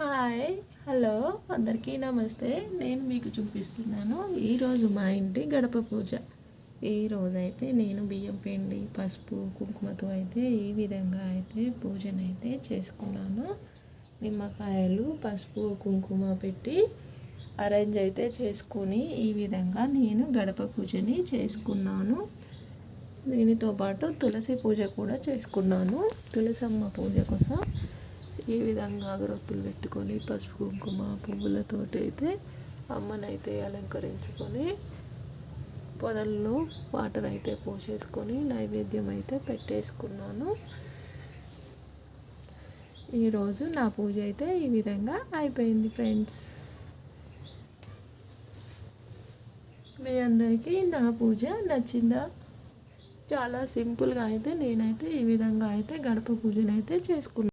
Hi hello అందరికీ నమస్తే. నేను మీకు చూపిస్తున్నాను ఈరోజు మా ఇంటి గడప పూజ. ఈ రోజైతే నేను బియ్యం పిండి పసుపు కుంకుమతో అయితే ఈ విధంగా అయితే పూజనైతే చేసుకున్నాను. నిమ్మకాయలు పసుపు కుంకుమ పెట్టి అరేంజ్ అయితే చేసుకొని ఈ విధంగా నేను గడప పూజని చేసుకున్నాను. దీనితో పాటు తులసి పూజ కూడా చేసుకున్నాను. తులసమ్మ పూజ కోసం ఈ విధంగా అగరొత్తులు పెట్టుకొని పసుపు కుంకుమ పువ్వులతోటి అయితే అమ్మనైతే అలంకరించుకొని పొదల్లో వాటర్ అయితే పోసేసుకొని నైవేద్యం అయితే పెట్టేసుకున్నాను. ఈరోజు నా పూజ అయితే ఈ విధంగా అయిపోయింది ఫ్రెండ్స్. మీ అందరికీ నా పూజ నచ్చిందా? చాలా సింపుల్గా అయితే నేనైతే ఈ విధంగా అయితే గడప పూజనైతే చేసుకున్నాను